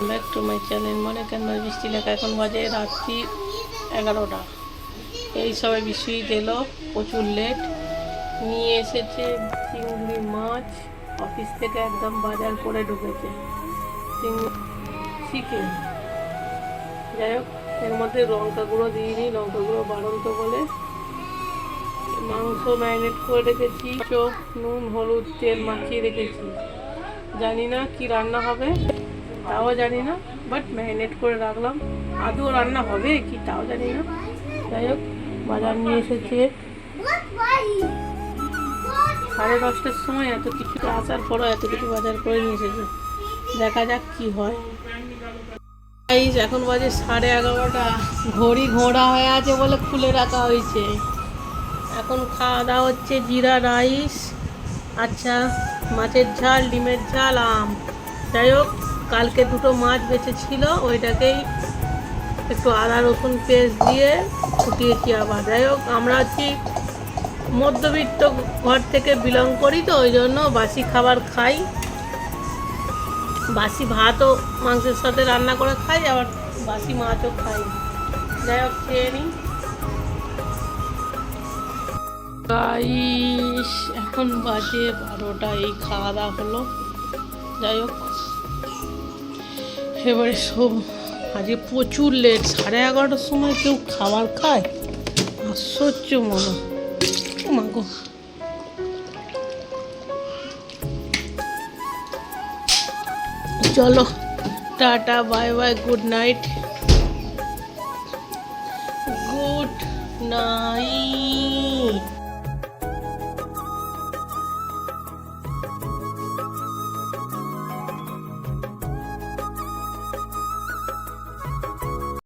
Back to my channel মনে কেন বৃষ্টি লেখা এখন বাজে রাত্রি এগারোটা। এই সবাই বিশ্বজিৎ এলো প্রচুর লেট নিয়ে এসেছে চিংড়ি মাছ অফিস থেকে একদম বাজার করে ঢুকেছে। চিকেন যাই হোক, এর মধ্যে লঙ্কা দিইনি, লঙ্কা গুঁড়ো বাড়ন্ত বলে। মাংস ম্যারিনেট করে রেখেছি, চোখ, নুন, হলুদ, তেল মাখিয়ে রেখেছি। জানি না কি রান্না হবে। তাও জানি না বাট ম্যারিনেট করে রাখলাম। আদৌ রান্না হবে কি তাও জানি না। যাই হোক, বাজার নিয়ে এসেছে। সাড়ে দশটার সময় এত কিছু আসার পরও এত কিছু বাজার করে নিয়ে এসেছে। দেখা যাক কি হয়। এখন বাজে সাড়ে এগারোটা। ঘড়ি ঘোড়া হয়ে আছে বলে খুলে রাখা হয়েছে। এখন খাওয়া দাওয়া হচ্ছে জিরা রাইস। আচ্ছা মাছের ঝাল, ডিমের ঝাল, আম। যাই হোক কালকে দুটো মাছ বেঁচে ছিল ওইটাকেই একটু আদা, রসুন পেস্ট দিয়ে ফুটিয়েছি আবার। যাই হোক, আমরা হচ্ছি মধ্যবিত্ত ঘর থেকে বিলং করি তো, ওই জন্য বাসি খাবার খাই। বাসি ভাতও মাংসের সাথে রান্না করে খাই, আবার বাসি মাছও খাই। যাই হোক, খেয়ে নিই। এখন বাজে বারোটা, এই খাওয়া দাওয়া হলো। যাই হোক। এবারে সব আজকে প্রচুর লেট সাড়ে এগারোটার সময় কেউ খাবার খায়? আশ্চর্য মনে। মাগো চলো, tata bye bye good night good night